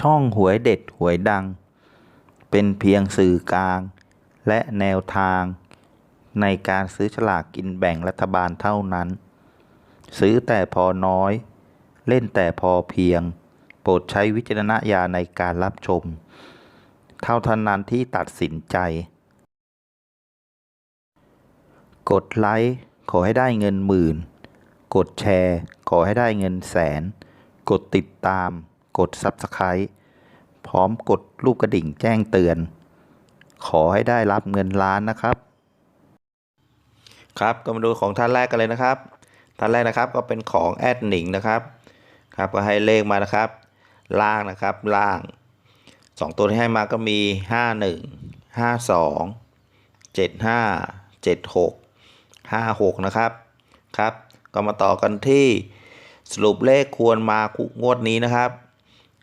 ช่องหวยเด็ดหวยดัง เป็นเพียงสื่อกลาง และแนวทาง ในการซื้อฉลากกินแบ่งรัฐบาลเท่านั้น ซื้อแต่พอน้อย เล่นแต่พอเพียง โปรดใช้วิจารณญาณในการรับชม เท่าทันนั้นที่ตัดสินใจ กดไลค์ขอให้ได้เงินหมื่น กดแชร์ ขอให้ได้เงินแสน กดติดตาม กด Subscribe พร้อมกดรูปกระดิ่งแจ้งเตือน ขอให้ได้รับเงินล้านนะครับ ครับก็มาดูของท่านแรกกันเลยนะครับ ท่านแรกนะครับก็เป็นของแอดหนิงนะครับครับก็ให้เลขมานะครับ ล่างนะครับล่างสองตัวที่ให้มาก็มีห้าหนึ่งห้าสองเจ็ดห้าเจ็ดหกห้าหกนะครับครับ ก็มาต่อกันที่สรุปเลขควรมางวดนี้นะครับ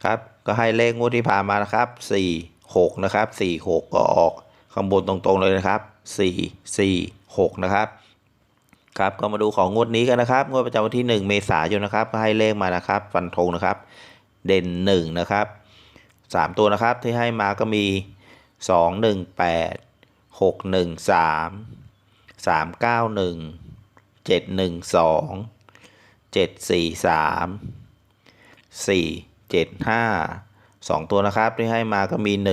ครับก็ให้เลขงวดที่ผ่านมานะครับสี่หกนะครับสี่หกก็ออกข้างบนตรงๆเลยนะครับสี่สี่หกนะครับครับก็มาดูของงวดนี้กันนะครับงวดประจำวันที่ 1 เมษายนนะครับก็ให้เลขมานะครับฟันธงนะครับ เด่น 1 นะครับ 3 ตัวนะครับที่ให้มาก็มี 2 1 8 6 1 3 3 9 1 7 1 2 7 4 3 4 7 5 2 ตัวนะครับที่ให้มาก็มี 1 2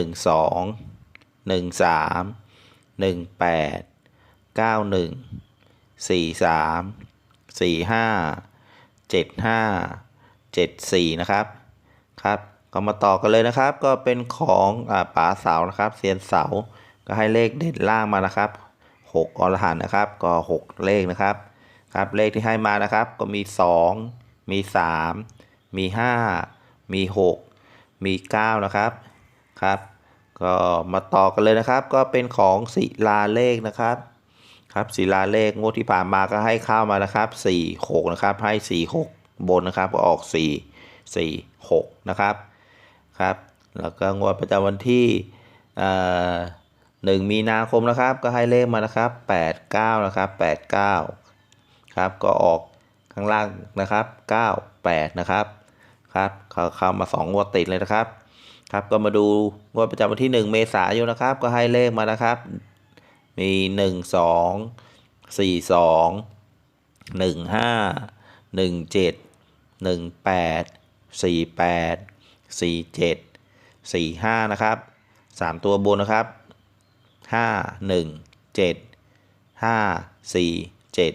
1 3 1 8 9 1สี่สามสี่ห้าเจ็ดห้าเจ็ดสี่นะครับครับก็มาต่อกันเลยนะครับ ก็เป็นของอ่าป๋าเสานะครับเซียนเสาก็ให้เลขเด็ดล่างมานะครับหกอรหันนะครับ ก็หกเลขนะครับครับเลขที่ให้มานะครับ ก็มีสองมีสามมีห้า มีหกมีเก้านะครับครับก็มาต่อกันเลยนะครับ ก็เป็นของศิลาเลขนะครับครับศิลาเลขงวดที่ผ่านมาก็ให้เข้ามานะครับ4 6นะครับให้ 4 6 บนนะครับก็ออก 4 4 6นะครับครับแล้วก็งวดประจำวันที่หนึ่งมีนาคมนะครับ ก็ให้เลขมานะครับ 8 9 นะครับ 8 9 ครับก็ออกข้างล่างนะครับ 9 8 นะครับ ครับเขาเข้ามา2งวดติดเลยนะครับ ครับก็มาดูงวดประจำวันที่ 1 เมษายนนะครับ ก็ให้เลขมานะครับ มีหนึ่งสองสี่สองหนึ่งห้าหนึ่งเจ็ดหนึ่งแปดสี่แปดสี่เจ็ดสี่ห้านะครับสามตัวบนนะครับห้าหนึ่งเจ็ดห้าสี่เจ็ด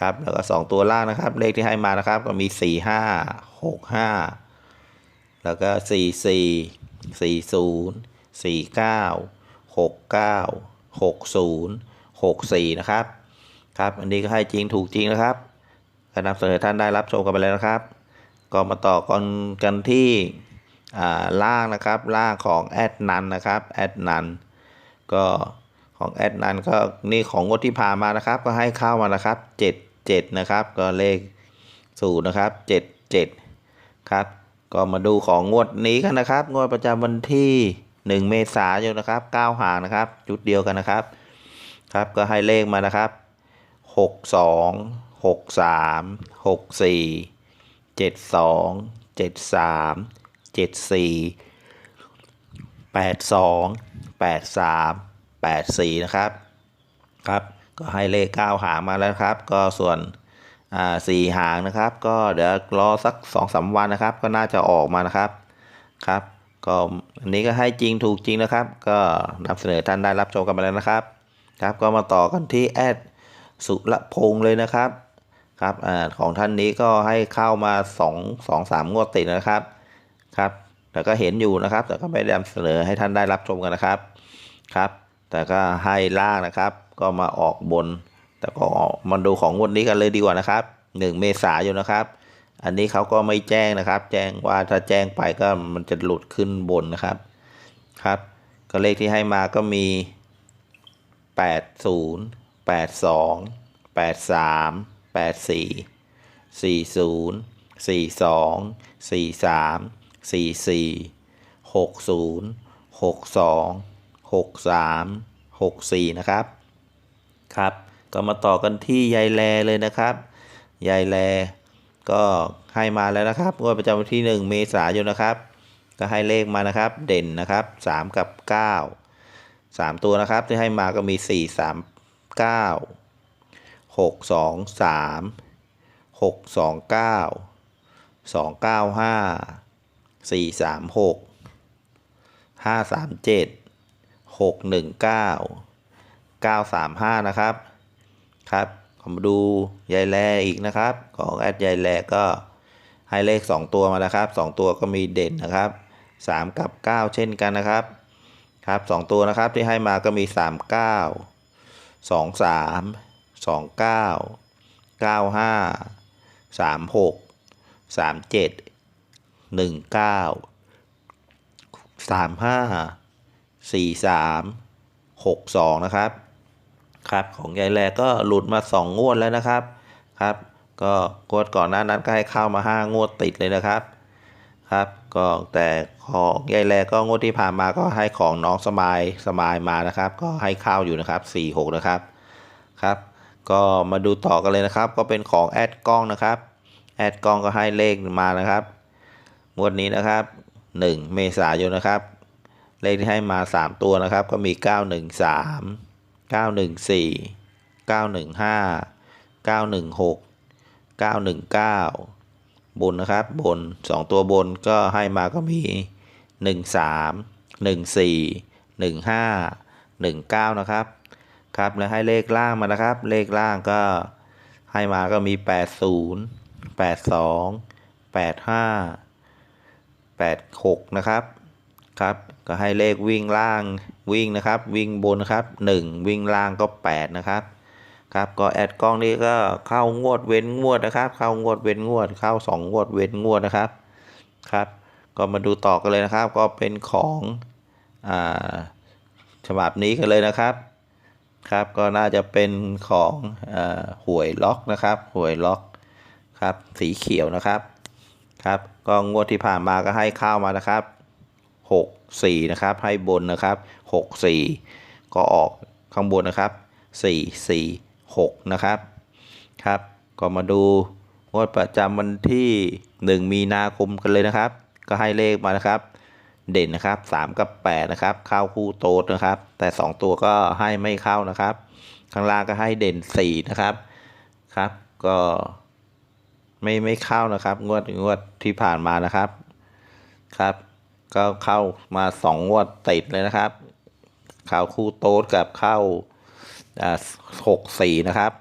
ครับ แล้วก็สองตัวล่างนะครับ เลขที่ให้มานะครับ ก็มีสี่ห้า หกห้าแล้วก็สี่สี่สี่ศูนย์สี่เก้าหกเก้า60 64นะครับ ครับ อันนี้ก็ให้จริงถูกจริงนะครับการนำเสนอท่านได้รับชมกันไปแล้วนะครับ ก็มาต่อกันกันที่ล่างนะครับล่างของแอดนันนะครับแอดนันก็ของแอดนันก็นี่ของงดที่ผ่านมานะครับ ก็ให้เข้ามานะครับ 7 7 นะครับ ก็เลขสูตรนะครับ 7 7 ครับ ก็มาดูของงวดนี้กันนะครับ งวดประจำวันที่ 1 เมษายนนะครับ9หางนะครับ จุดเดียวกันนะครับ ครับก็ให้เลขมานะครับ 62 63 64 72 73 74 82 83 84 นะครับ ครับ ก็ให้เลข 9 หางมาแล้วครับ ก็ส่วน สี่หางนะครับ ก็เดี๋ยวรอสักสองสาวันนะครับ ก็น่าจะออกมานะครับครับ ก็อันนี้ก็ให้จริงถูกจริงนะครับ ก็นำเสนอท่านได้รับชมกันไปแล้วนะครับครับ ก็มาต่อกันที่แอดสุรพงษ์เลยนะครับครับอ่าของท่านนี้ก็ให้เข้ามา2 2 3งวดติดนะครับครับแต่ก็เห็นอยู่นะครับ แต่ก็ไม่ได้นำเสนอให้ท่านได้รับชมกันนะครับครับ แต่ก็ให้ล่างนะครับ ก็มาออกบน แต่ก็มาดูของงวดนี้กันเลยดีกว่านะครับ 1 เมษายนนะครับ อันนี้เขาก็ไม่แจ้งนะครับ แจ้งว่าถ้าแจ้งไปก็มันจะหลุดขึ้นบนนะครับครับ ก็เลขที่ให้มาก็มี 80 82 83 84 40 42 43 44 60 62 63 64 นะครับ ครับ ก็มาต่อกันที่ยายแลเลยนะครับ ยายแลก็ให้มาแล้วนะครับงวดประจำวันที่ 1 เมษายนนะครับ ก็ให้เลขมานะครับ เด่นนะครับสามกับเก้าสามตัวนะครับ ที่ให้มาก็มีสี่สามเก้าหกสองสามหกสองเก้าสองเก้าห้าสี่สามหกห้าสามเจ็ดหกหนึ่งเก้าเก้าสามห้านะครับ ครับขอมาดูยายแลอีกนะครับ ของแอดยายแลก็ให้เลข 2 ตัวมาแล้วครับ 2 ตัวก็มีเด่นนะครับ 3 กับ 9 เช่นกันนะครับ ครับ 2 ตัวนะครับที่ให้มาก็มี 3 9 2 3 2 9 9 5 3 6 3 7 1 9 3 5 4 3 6 2 นะครับ ครับของยายแลก็หลุดมาสองงวดแล้วนะครับครับ ก็งวดก่อนหน้านั้นก็ให้เข้ามาห้างวดติดเลยนะครับครับก็แต่ของยายแลก็งวดที่ผ่านมาก็ให้ของน้องสมายสมายมานะครับ ก็ให้เข้าอยู่นะครับสี่หกนะครับครับ ก็มาดูต่อกันเลยนะครับ ก็เป็นของแอดกล้องนะครับแอดกล้องก็ให้เลขมานะครับงวดนี้นะครับ 1 เมษายนนะครับ เลขที่ให้มา 3 ตัวนะครับ ก็มี 913 914 915 916 919 บนนะครับ บน 2 ตัวบนก็ให้มาก็มี 13 14 15 19 นะครับ ครับแล้วให้เลขล่างมานะครับ เลขล่างก็ให้มาก็มี 80 82 85 86 นะครับ ครับ ก็ให้เลขวิ่งล่างวิ่งนะครับ วิ่งบนนะครับ 1 วิ่งล่างก็ 8 นะครับครับก็แอดกล้องนี้ก็เข้างวดเว้นงวดนะครับ เข้างวดเว้นงวด เข้า 2 งวดเว้นงวดนะครับครับ ก็มาดูต่อกันเลยนะครับ ก็เป็นของอ่าฉบับนี้กันเลยนะครับครับก็น่าจะเป็นของอหวยล็อกนะครับหวยล็อกครับสีเขียวนะครับครับก็งวดที่ผ่านมาก็ให้เข้ามานะครับ หกสี่นะครับ ให้บนนะครับหกสี่ก็ออกข้างบนนะครับสี่สี่หกนะครับ ครับ ก็มาดูงวดประจำวันที่หนึ่งมีนาคมกันเลยนะครับ ก็ให้เลขมานะครับ เด่นนะครับสามกับแปดนะครับ เข้าคู่โตดนะครับ แต่สองตัวก็ให้ไม่เข้านะครับ ข้างล่างก็ให้เด่นสี่นะครับ ครับ ก็ไม่ไม่เข้านะครับ งวดงวดที่ผ่านมานะครับ ครับ ก็เข้ามาสองงวดติดเลยนะครับเข้าคู่โต๊ดกับเข้าหกสี่นะครับ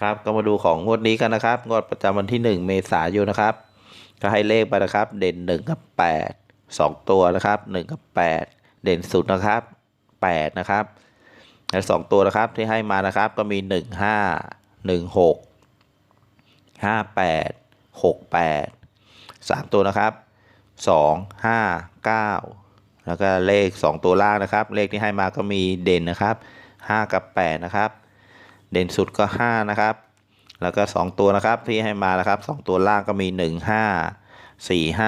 ครับก็มาดูของงวดนี้กันนะครับ งวดประจำวันที่หนึ่งเมษายนนะครับ ก็ให้เลขไปนะครับ เด่นหนึ่งกับแปดสองตัวนะครับหนึ่งกับแปดเด่นสุดนะครับแปดนะครับและสองตัวนะครับที่ให้มานะครับก็มีหนึ่งห้าหนึ่งหกห้าแปดหกแปดสามตัวนะครับ สองห้าเก้าแล้วก็เลข 2 ตัวล่างนะครับ เลขที่ให้มาก็มีเด่นนะครับ 5 กับ 8 นะครับ เด่นสุดก็ 5 นะครับ แล้วก็ 2 ตัวนะครับที่ให้มานะครับ 2 ตัวล่างก็มี 1 5 4 5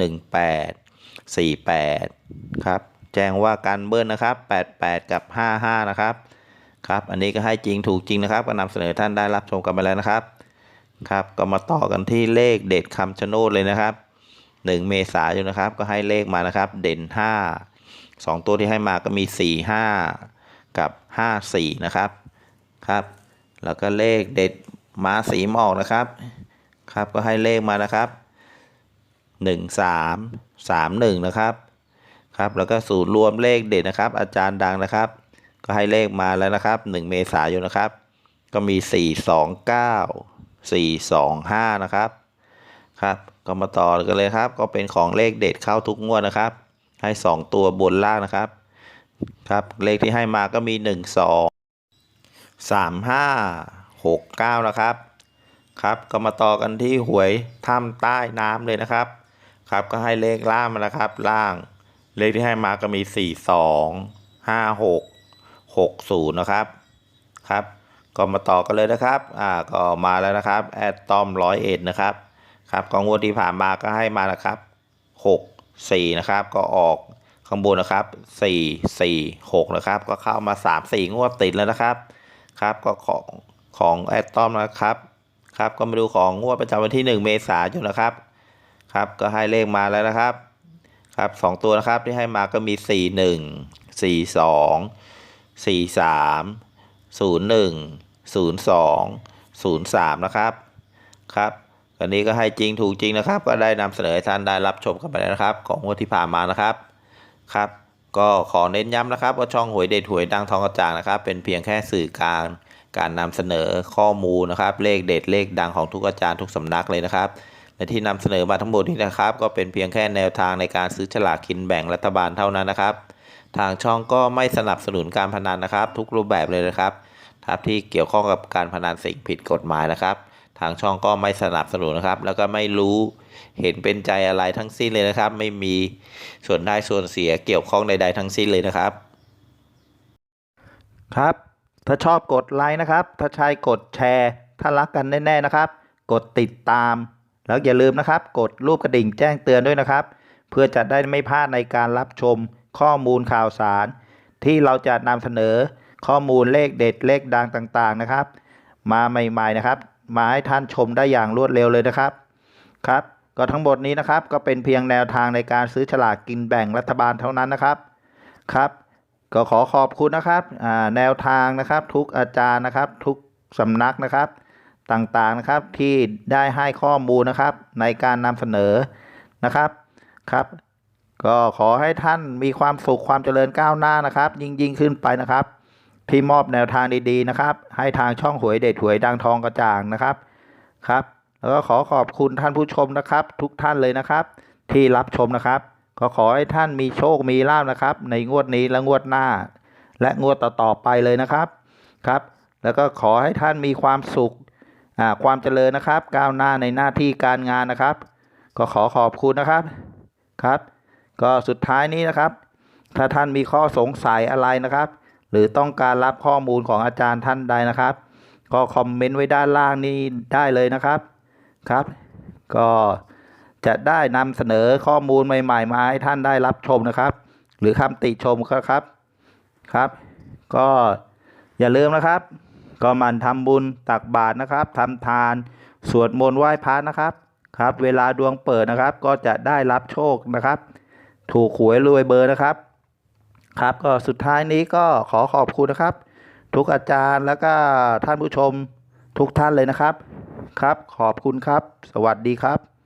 1 8 4 8 ครับ แจ้งว่าการเบิ้ลนะครับ 88 กับ 55 นะครับครับ อันนี้ก็ให้จริงถูกจริงนะครับ ก็นำเสนอท่านได้รับชมกันไปแล้วนะครับ ครับ ก็มาต่อกันที่เลขเด็ดคำชะโนดเลยนะครับ หนึ่งเมษายนนะครับ ก็ให้เลขมานะครับ เด่นห้าสองตัวที่ให้มาก็มีสี่ห้ากับห้าสี่นะครับครับ แล้วก็เลขเด็ดม้าสีหมอกนะครับครับ ก็ให้เลขมานะครับหนึ่งสามสามหนึ่งนะครับครับแล้วก็สูตรรวมเลขเด็ดนะครับ อาจารย์ดังนะครับ ก็ให้เลขมาแล้วนะครับหนึ่งเมษายนนะครับ ก็มีสี่สองเก้าสี่สองห้านะครับครับ ก็มาต่อกันเลยครับ ก็เป็นของเลขเด็ดเข้าทุกงวดนะครับ ให้ 2 ตัวบนล่างนะครับ ครับเลขที่ให้มาก็มี 1 2 3 5 6 9 นะครับ ครับก็มาต่อกันที่หวยถ้ำใต้น้ำเลยนะครับ ครับก็ให้เลขล่างมาแล้วครับ ล่าง เลขที่ให้มาก็มี 4 2 5 6 6 0 นะครับ ครับ ก็มาต่อกันเลยนะครับ อ่า ก็มาแล้วนะครับ แอดตอมร้อยเอ็ดนะครับ ครับกองงวดที่ผ่านมาก็ให้มานะครับหกสี่นะครับก็ออกข้างบนนะครับสี่สี่หกนะครับ ก็เข้ามาสามสี่งวดติดแล้วนะครับครับก็ของของแอดตอมนะครับครับก็มาดูของงวดประจำวันที่หนึ่งเมษายนนะครับครับก็ให้เลขมาแล้วนะครับครับสองตัวนะครับที่ให้มาก็มีสี่หนึ่งสี่สองสี่สามศูนย์หนึ่งศูนย์สองศูนย์สามนะครับครับ อันนี้ก็ให้จริงถูกจริงนะครับ ก็ได้นำเสนอให้ท่านได้รับชมกันไปแล้วนะครับ ของงวดที่ผ่านมานะครับครับ ก็ขอเน้นย้ำนะครับว่าช่องหวยเด็ดหวยดังทองกระจ่างนะครับ เป็นเพียงแค่สื่อกลางการนำเสนอข้อมูลนะครับ เลขเด็ดเลขดังของทุกอาจารย์ทุกสำนักเลยนะครับและที่นำเสนอมาทั้งหมดนี้นะครับ ก็เป็นเพียงแค่แนวทางในการซื้อฉลากกินแบ่งรัฐบาลเท่านั้นนะครับ ทางช่องก็ไม่สนับสนุนการพนันนะครับ ทุกรูปแบบเลยนะครับครับที่เกี่ยวข้องกับการพนันสิ่งผิดกฎหมายนะครับ ทางช่องก็ไม่สนับสนุนนะครับ แล้วก็ไม่รู้เห็นเป็นใจอะไรทั้งสิ้นเลยนะครับ ไม่มีส่วนได้ส่วนเสียเกี่ยวข้องใด ๆ ทั้งสิ้นเลยนะครับ ครับ ถ้าชอบกดไลค์นะครับ ถ้าใช่กดแชร์ ถ้ารักกันแน่ๆนะครับ กดติดตาม แล้วอย่าลืมนะครับ กดรูปกระดิ่งแจ้งเตือนด้วยนะครับ เพื่อจะได้ไม่พลาดในการรับชมข้อมูลข่าวสาร ที่เราจะนำเสนอข้อมูลเลขเด็ดเลขดังต่างๆนะครับ มาใหม่ ๆนะครับ มาให้ท่านชมได้อย่างรวดเร็วเลยนะครับครับ ก็ทั้งหมดนี้นะครับก็เป็นเพียงแนวทางในการซื้อฉลากกินแบ่งรัฐบาลเท่านั้นนะครับครับก็ขอขอบคุณนะครับอ่าแนวทางนะครับทุกอาจารย์นะครับ ทุกสำนักนะครับต่างๆนะครับที่ได้ให้ข้อมูลนะครับในการนำเสนอนะครับครับ ก็ขอให้ท่านมีความสุขความเจริญก้าวหน้านะครับ ยิ่งยิ่งขึ้นไปนะครับ ที่มอบแนวทางดีๆนะครับ ให้ทางช่องหวยเด็ดหวยดังทองกระจ่างนะครับครับ แล้วก็ขอขอบคุณท่านผู้ชมนะครับ ทุกท่านเลยนะครับ ที่รับชมนะครับก็ขอให้ท่านมีโชคมีลาภนะครับ ในงวดนี้และงวดหน้า และงวดต่อๆไปเลยนะครับครับ แล้วก็ขอให้ท่านมีความสุขอ่าความเจริญนะครับ ก้าวหน้าในหน้าที่การงานนะครับ ก็ขอขอบคุณนะครับครับ ก็สุดท้ายนี้นะครับ ถ้าท่านมีข้อสงสัยอะไรนะครับ หรือต้องการรับข้อมูลของอาจารย์ท่านใดนะครับ ก็คอมเมนต์ไว้ด้านล่างนี้ได้เลยนะครับครับ ก็จะได้นำเสนอข้อมูลใหม่ๆมาให้ท่านได้รับชมนะครับ หรือคำติชมก็ครับครับ ก็อย่าลืมนะครับ ก็มันทำบุญตักบาตรนะครับทำทานสวดมนต์ไหว้พระนะครับครับ เวลาดวงเปิดนะครับ ก็จะได้รับโชคนะครับ ถูกหวยรวยเบอร์นะครับ ครับก็สุดท้ายนี้ก็ขอขอบคุณนะครับ ทุกอาจารย์แล้วก็ท่านผู้ชมทุกท่านเลยนะครับ ครับ ขอบคุณครับ สวัสดีครับ